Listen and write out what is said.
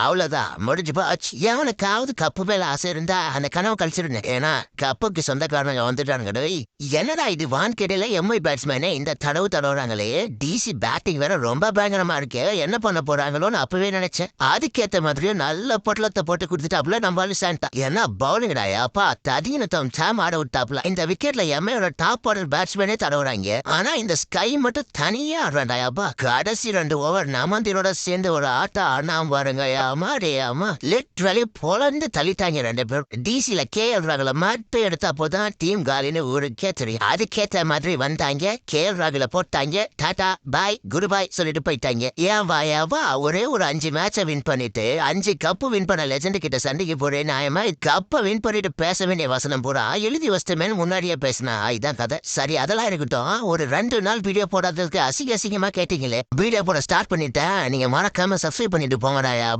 அவ்வளோதான் முடிஞ்சு போச்சு. எவனுக்காவது கப்பு மேல ஆசை இருந்தா அந்த கனவு கழிச்சிருந்தேன் ஏன்னா கப்புக்கு சொந்தக்காரங்க வந்துட்டானுங்க. டோய் என்னடா இது? வான்கேடையில எம்ஐ பேட்ஸ்மேனே இந்த தடவு தடவுறாங்களே. டிசி பேட்டிங் வேற ரொம்ப பயங்கரமா இருக்கே. என்ன பண்ண போறாங்களோன்னு அப்பவே நினைச்சேன். அதுக்கேத்த மாதிரியும் நல்ல பொட்டலத்தை போட்டு கொடுத்துட்டாப்ல நம்மளால சாண்டா என்ன பவுலிங்கடா அப்பா ததீனத்தம் சாம் ஆட விட்டாப்ல இந்த விக்கெட்ல எம்ஐயோட டாப் ஆர்டர் பேட்ஸ்மேனே தடவுறாங்க. ஆனா இந்த ஸ்கை மட்டும் தனியா ஆடுறாண்டா அப்பா கடைசி ரெண்டு ஓவர் நமந்திரோட சேர்ந்து ஒரு ஆட்டம் ஆடாம பாருங்க அம்மா டே அம்மா. லிட்ரலி பொலந்து தள்ளிட்டாங்க ரெண்டு பேரும். டிசியில கே எல் ராகுல மட்டும் எடுத்தா போதான் டீம் காலின்னு ஊருக்கே தெரியும். அதுக்கேத்த மாதிரி வந்தாங்க. கே எல் ராகுல போட்டாங்க. டாடா பாய் குரு பாய் சொல்லிட்டு போயிட்டாங்க. ஏன் வாயாவா ஒரே ஒரு அஞ்சு மேட்சை வின் பண்ணிட்டு அஞ்சு கப்பு வின் பண்ண லெஜண்ட் கிட்ட சண்டைக்கு போறேன் நியாயமா கப்பை வின் பண்ணிட்டு பேச வேண்டிய வசனம் பூரா எழுதி வச்சிட்டமேனு முன்னாடியே பேசினா. இதான் கதை. சரி அதெல்லாம் இருக்கட்டும். ஒரு ரெண்டு நாள் வீடியோ போடாததுக்கு அசிங்க அசிங்கமா கேட்டீங்களே. வீடியோ போட ஸ்டார்ட் பண்ணிட்டேன். நீங்க மறக்காம சப்ஸ்கிரைப் பண்ணிட்டு போங்கடா